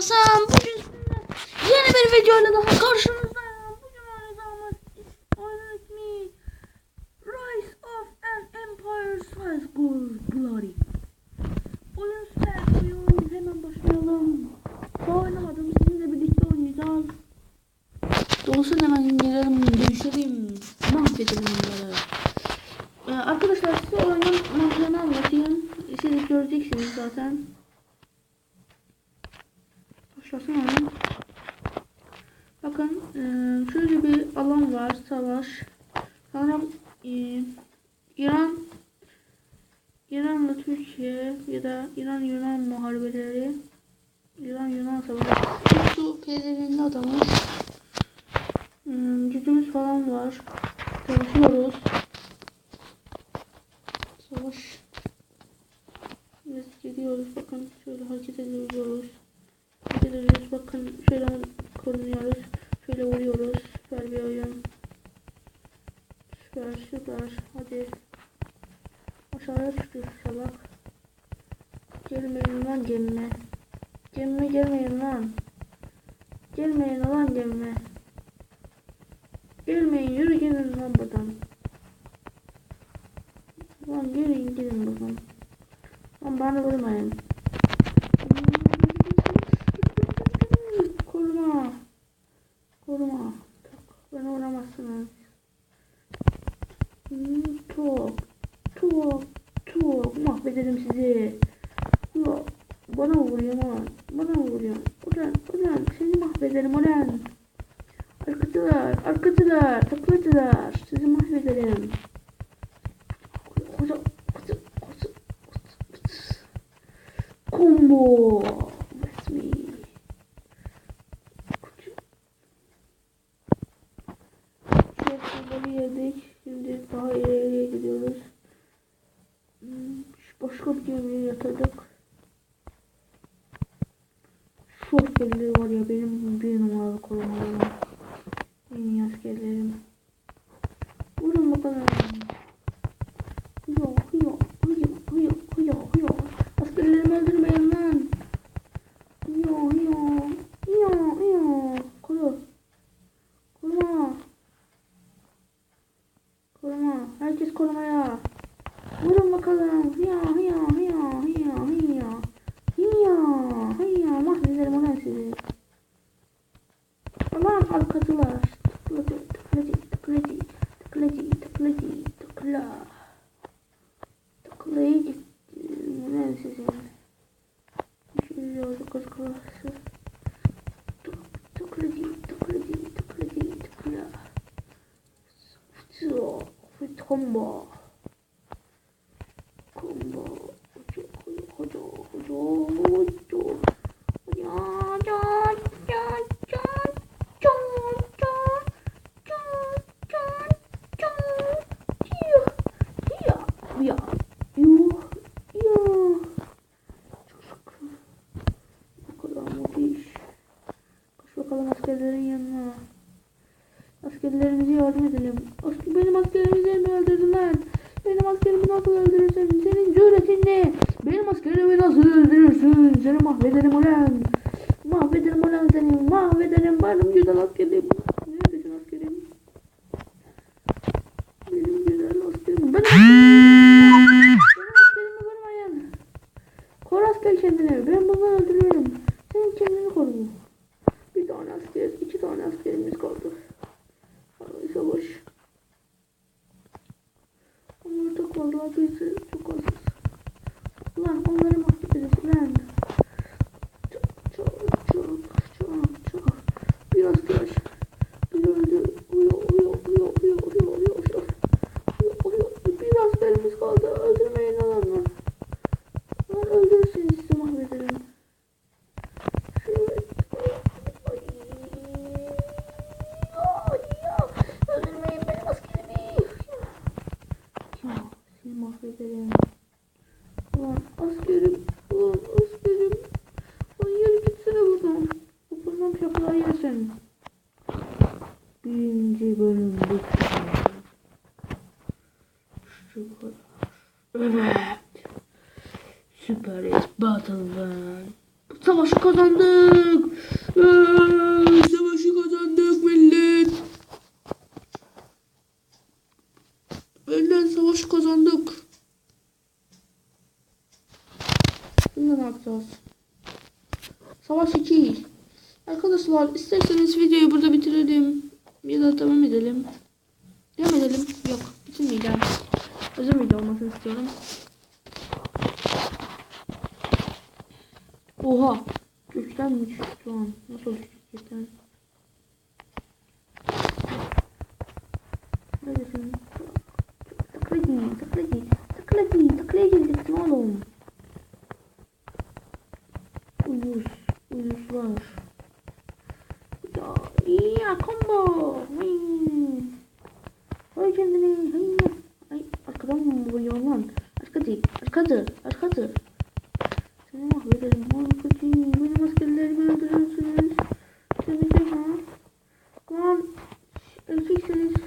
Hasan. Bugün yeni bir videoyla daha karşınızdayım. Bugün oynayacağımız oyunun ismi Rise of an Empire Rise Glory. Oyun oyun. Hemen başlayalım. Daha oynamadım. Sizinle birlikte oynayacağız. Dolsun hemen girelim, düşüreyim, mahvedelim bunları. Ee, arkadaşlar size oyunun mantığını anlatayım. Siz göreceksiniz zaten. Başlasın oyun. Bakın e, şöyle bir alan var, savaş. Sanırım e, İran İran'la Türkiye ya da İran Yunan muharebeleri İran Yunan savaşı. Şu pezevinde adamız. Hmm, gücümüz falan var. Savaşıyoruz. Savaş. Biz gidiyoruz. Bakın şöyle hareket ediyoruz. Ediyoruz. Bakın şöyle korunuyoruz. Şöyle vuruyoruz. Süper bir oyun. Süper süper. Hadi. Aşağıya çıkıyor salak. Gelmeyin lan gemime. Gemime gelmeyin lan. Gelmeyin lan gemime. Gelmeyin yürü gelin lan buradan. Lan gelin gidin buradan. Lan bana vurmayın. Koruma. Beni vuramazsınız. Hmm, Çok. Çok. Çok. Mahvederim sizi. Ya, bana vuruyor lan. Bana vuruyor. Ulan ulan seni mahvederim ulan. Arkadaşlar, arkadaşlar, takılacılar. Sizi mahvederim. Koca, Şu askerleri var ya benim bir numaralı korumalarım. En iyi askerlerim. Vurun bakalım. Hıyo hıyo clicky to claw. Askerlerin yanına. Askerlerimize yardım edelim. Benim askerlerimi mi öldürdün lan? Benim askerimi nasıl öldürürsün? Senin cüretin ne? Benim askerimi nasıl öldürürsün? Seni mahvederim ulan. Mahvederim ulan seni. Mahvederim benim güzel askerim. vallahi gözleri çok hassas. Ulan onların hemen birinci bölüm bitiriyor. Şu. Evet. Süper Battle'dan. Savaşı kazandık. Ee, savaşı kazandık millet. Önden savaşı kazandık. Bundan aktarız. Savaş 2. Arkadaşlar isterseniz videoyu burada bitirelim. Ya da devam edelim. Devam edelim. Yok bitirmeyeceğim. Uzun video olmasını istiyorum. Oha. Gökten mi şu an? Nasıl düştü gökten? Neredesin? Tıklayın, tıklayın, tıklayın, tıklayacaksın oğlum. Uyuz, uyuzlar. Hiya! Combo! Ay arkadan vuruyor lan? Arkacı! Arkacı! Arkacı! Seni mahvederim arkacı! Benim askerlerimi öldürüyorsunuz! Seni de ha! Lan! Erkekseniz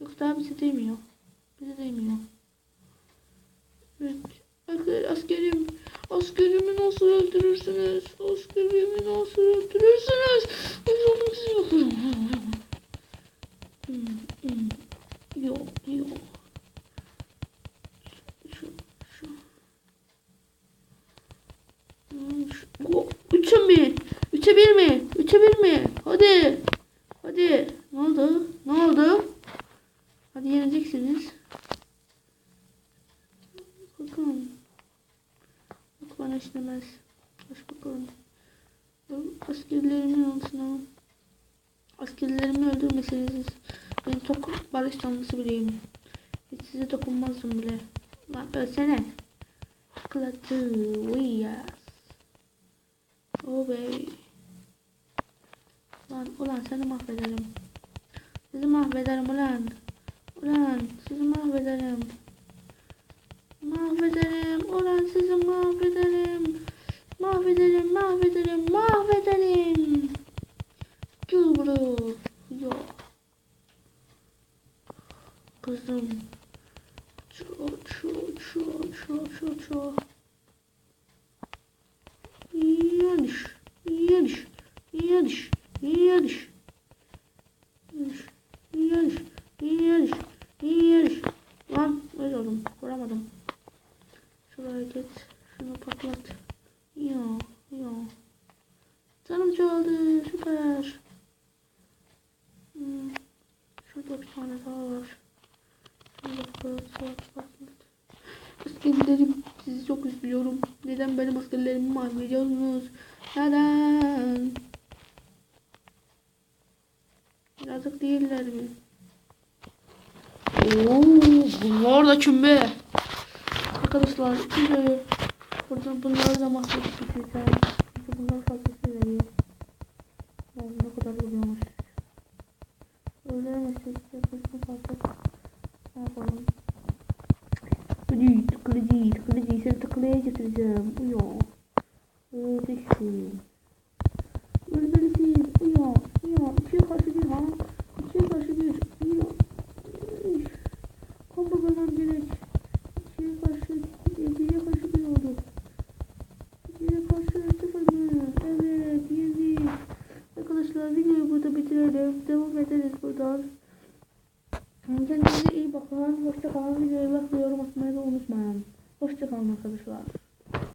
Yok daha bize değmiyor. Bize değmiyor. Evet. Asker, askerim. Askerimi nasıl öldürürsünüz? Askerimi nasıl öldürürsünüz? Yaparım. Hmm, hmm. Yok yok. Şu, şu. Hmm, şu- O, Üçe mi? Üçe bir mi? Üçe bir mi? Hadi. Hadi. Ne oldu? Ne oldu? Hadi yeneceksiniz. Bakın. İşlemez. Aç bakalım. Bu Askerlerimin altına. Askerlerimi öldürmeseniz ben çok barış tanrısı biriyim. Hiç size dokunmazdım bile. Lan ölsene. Klatı. Uyas. Oh baby. Lan ulan seni mahvederim. Sizi mahvederim ulan. Ulan sizi mahvederim. Mahvederim. Ulan sizi mahvederim. Mahvederim, mahvederim, mahvederim. Gel buraya. Yok. Kızım. Ço, ço, ço, ço, ço, ço. Yanlış. Yanlış. Yanlış. Yanlış. Yanlış. Yanlış. Yanlış. Lan öyle oldum. Vuramadım. Git. Şunu patlat. Ya. Ya. Canım çoğaldı. Süper. Hmm. Şurada bir tane daha var. Şurada patlat. Patlat. Askerlerim sizi çok üzülüyorum. Neden benim askerlerimi mahvediyorsunuz? Neden? Yazık değiller mi? Oo, bunlar da kim be? Arkadaşlar videoyu burada bunları da mahvedip bitireceğim. Çünkü bunlar fazlası veriyor. Yani ne kadar vuruyormuş. Öldüremezsek yapmasını fazla. Ne yapalım? Tıklayıcı tıklayıcı tıklaya getireceğim. Uyan. Öldürsün. Ederiz buradan. Kendinize iyi bakın. Hoşça kalın. Videoya bak ve yorum atmayı da unutmayın. Hoşça kalın arkadaşlar.